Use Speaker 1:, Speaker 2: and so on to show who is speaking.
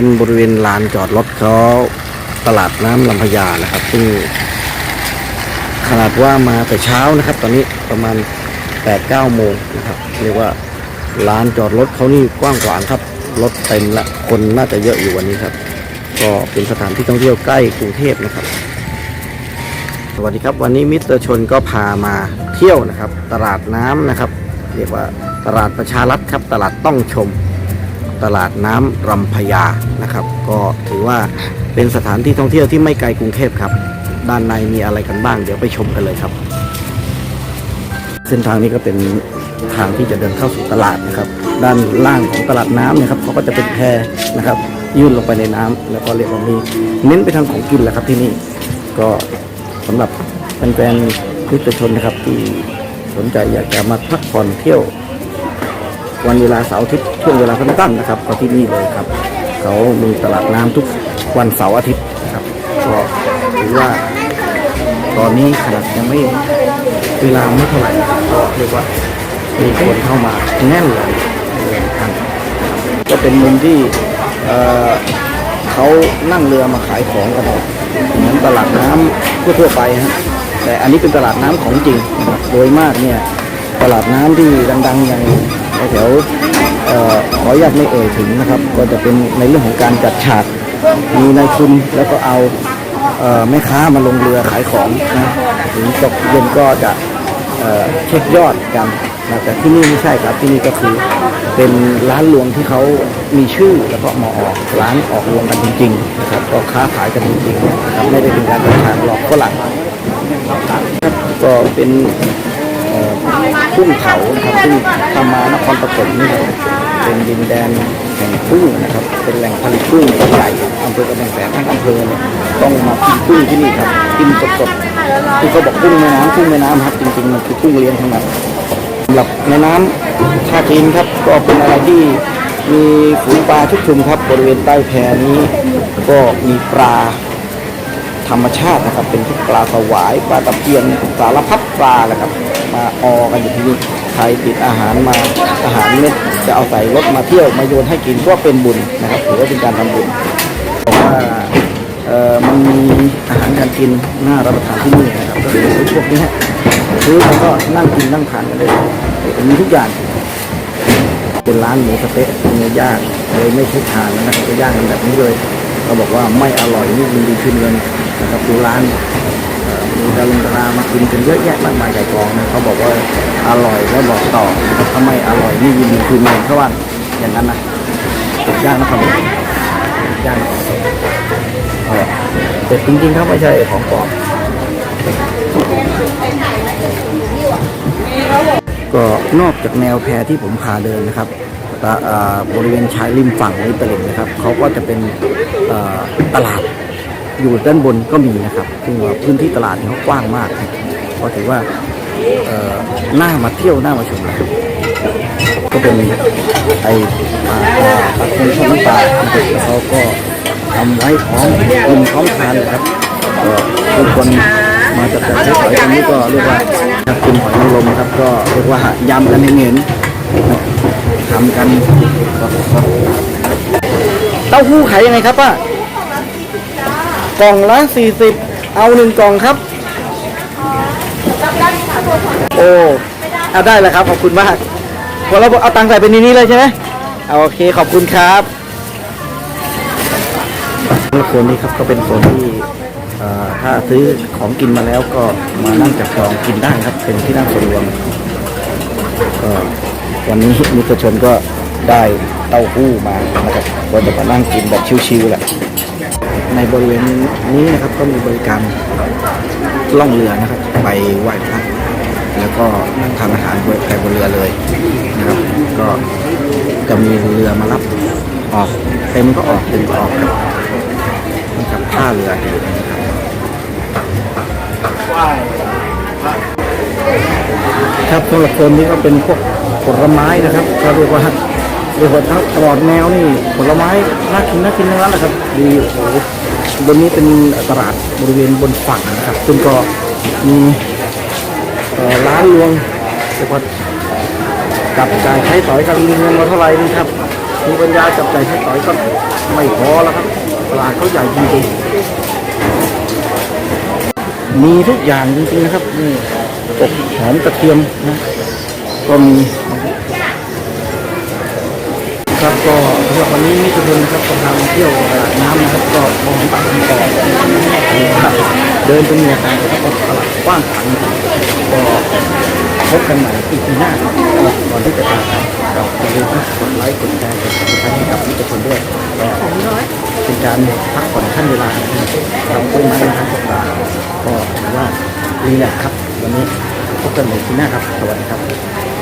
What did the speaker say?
Speaker 1: เป็นบริเวณลานจอดรถเขาตลาดน้ำลำพญานะครับ ซึ่งขนาดว่ามาแต่เช้านะครับ ตอนนี้ประมาณ8ปดเก้าโมงนะครับ เรียกว่าลานจอดรถเขานี่กว้างขวางครับรถเต็มละคนน่าจะเยอะอยู่วันนี้ครับ ก็เป็นสถานที่ท่องเที่ยวใกล้กรุงเทพนะครับ สวัสดีครับ วันนี้มิสเตอร์ชนก็พามาเที่ยวนะครับ ตลาดน้ำนะครับ เรียกว่าตลาดประชารัฐครับ ตลาดต้องชม ตลาดน้ำรำพญานะครับ ก็ถือว่าเป็นสถานที่ท่องเที่ยวที่ไม่ไกลกรุงเทพครับ ด้านในมีอะไรกันบ้าง เดี๋ยวไปชมกันเลยครับ เส้นทางนี้ก็เป็นทางที่จะเดินเข้าสู่ตลาดนะครับ ด้านล่างของตลาดน้ำเนะครับเขาก็จะเป็นแพนะครับ ยื่นลงไปในน้ำแล้วก็เรียกว่ามีเน้นไปทางของกินแหละครับที่นี่ก็สำหรับแฟนๆมิตรชนนะครับที่สนใจอยากจะมาพักผ่อนเที่ยว วันเวลาเสาร์อาทิตย์ช่วงเวลาสั้นๆนะครับก็ที่นี่เลยครับ เขามีตลาดน้ำทุกวันเสาร์อาทิตย์นะครับก็ถือว่า ตอนนี้ขนาดยังไม่เวลาไม่เท่าไหร่ก็เรียกว่ามีคนเข้ามาแน่นเลยเลยครับก็เป็นมุมที่เเขานั่งเรือมาขายของกันเหมือนตลาดน้ำทั่วไปฮะแต่อันนี้เป็นตลาดน้ำของจริงรับโดยมากเนี่ยตลาดน้ำที่ดังๆอย่าง แถวขออนุญาตไม่เอ่ยถึงนะครับ ก็จะเป็นในเรื่องของการจัดฉาก มีนายทุนแล้วก็เอาแม่ค้ามาลงเรือขายของนะถึงตกเย็นก็จะเเช็คยอดกันนะแต่ที่นี่ไม่ใช่ครับที่นี่ก็คือเป็นร้านรวงที่เขามีชื่อแล้วก็มาออกร้านออกรวงกันจริงๆนะครับก็ค้าขายกันจริงๆนะครับไม่ได้เป็นการจัดฉากหลอกฝรั่งครับก็เป็น เอ่อกุ้งเผานะครับซึ่งทำมานครปฐมนี่เป็นดินแดนแห่งกุ้งนะครับ เป็นแหล่งผลิตกุ้งใหญ่อำเภอกำแพงแสนทั้งอำเภอเนี่ยต้องมากินกุ้งที่นี่ครับกินสดๆที่เขาบอกกุ้งแม่น้ำกุ้งแม่น้ำครับจริงๆมันคือกุ้งเลี้ยงทั้งนั้นสำหรับแม่น้ำท่าจีนครับก็เป็นอะไรที่มีฝูงปลาชุกชุมครับบริเวณใต้แพนี้ก็มีปลาธรรมชาตินะครับ เป็นพวกปลาสวายปลาตะเพียนสารพัดปลาแหละครับ มาออกันอยู่ที่นี่ใครติดอาหารมาอาหารเม็ดจะเอาใส่รถมาเที่ยวมาโยนให้กินก็เป็นบุญนะครับถือว่าเป็นการทำบุญเพราะว่าเอ่อมันมีอาหารการกินน่ารับประทานที่นี่นะครับก็คือพวกนี้ฮะซื้อแล้วก็นั่งกินนั่งทานกันได้เลยมีทุกอย่างเป็นร้านหมูสะเต๊ะเนื้อย่างเลยไม่ใช่ทานนะครับจะย่างกันแบบนี้เลยเขาบอกว่าไม่อร่อยนี่มันดีขึ้นเงิน นะครับดูร้านมีดารุงดารามากินกันเยอะแยะมากมายไก่กองนะเขาบอกว่าอร่อยแล้วบอกต่อนะครับถ้าไม่อร่อยนี่ยินดีคืนเงินเขาว่าอย่างนั้นนะเป็ดย่างนะครับย่างนครปฐมเออแต่จริงๆเขาไม่ใช่ของปลอมก็นอกจากแนวแพที่ผมพาเดินนะครับบริเวณชายริมฝั่งในตลิ่งนะครับเขาก็จะเป็นตลาด อยู่ด้านบนก็มีนะครับซึ่งว่าพื้นที่ตลาดเนี่เขากว้างมากครับก็ถือว่าเอ่อน่ามาเที่ยวหน่ามาชมนะครับก็เป็นไอ้ปลาปลาปลาคนชอบน้ำปลาเขาก็ทำไว้พร้อมกินพร้อมทานครับทุกคนมาจับจ่ายใช้สอยตรงนี้ก็เรียกว่ากินหอยนางรมครับ ก็เรียกว่ายำกันเห็นทำกันเต้าหู้ขายยังไงครับป้า กล่องละสี่สิบเอาหนึ่งกล่องครับ โอ้เอาได้แล้วครับ ขอบคุณมากพอเราเอาตังค์ใส่เป็นในนี้เลยใช่ไหมเอาโอเคขอบคุณครับโซนนี้ครับก็เป็นโซนที่เอ่อถ้าซื้อของกินมาแล้วก็มานั่งจับจองกินได้ครับ เป็นที่นั่งส่วนรวมก็วันนี้มิตรชนก็ได้เต้าหู้มานะครับก็จะมานั่งกินแบบชิวๆแหละ ในบริเวณนี้นะครับก็มีบริการล่องเรือนะครับ ไปไหว้พระแล้วก็นั่งทานอาหารบนไปบนเรือเลยนะครับ ก็จะมีเรือมารับออกเต็มก็ออกเต็มก็ออกครับกับท่าเรืออยู่นะครับครับสำหรับคนนี้ก็เป็นพวกผลไม้นะครับก็เรียกว่า เรียวทั้งตลอดแนวนี่ผลไม้น่ากินน่ากินทั้งนั้นแหละครับดีโอ้โหบนนี้เป็นตลาดบริเวณบนฝั่งนะครับซึ่งก็มีร้านรวงเรียกว่าจับจ่ายใช้สอยกันมีเงินมาเท่าไหร่นะครับ มีปัญญาจับใจายใช้สอยก็ไม่พอแล้วครับตลาดเขาใหญ่จริงๆมีทุกอย่างจริงๆนะครับนี่อบหอมกระเทียมนะก็มี ครับก็สำหรับวันนี้นี่ทุกคนนะครับกำลังเที่ยวตลาดน้ำนะครับก็มองปากมองคอนะครับเดินเป็นเหงื่อแตกนครับก็ตลาดกว้างขวางก็พบกันใหม่อีพีหน้าครับก่อนที่จะจากกันครับอย่าลืมกดไลค์กดแชร์กดติดตามให้กับทุกคนด้วยก็เป็นการพักผ่อนขั้นเวลานะครับทำต้นไม้นะครับตกปลาก็ถือว่ารีแลกซ์ครับ วันนี้พบกันใหม่ทีหน้าครับ สวัสดีครับ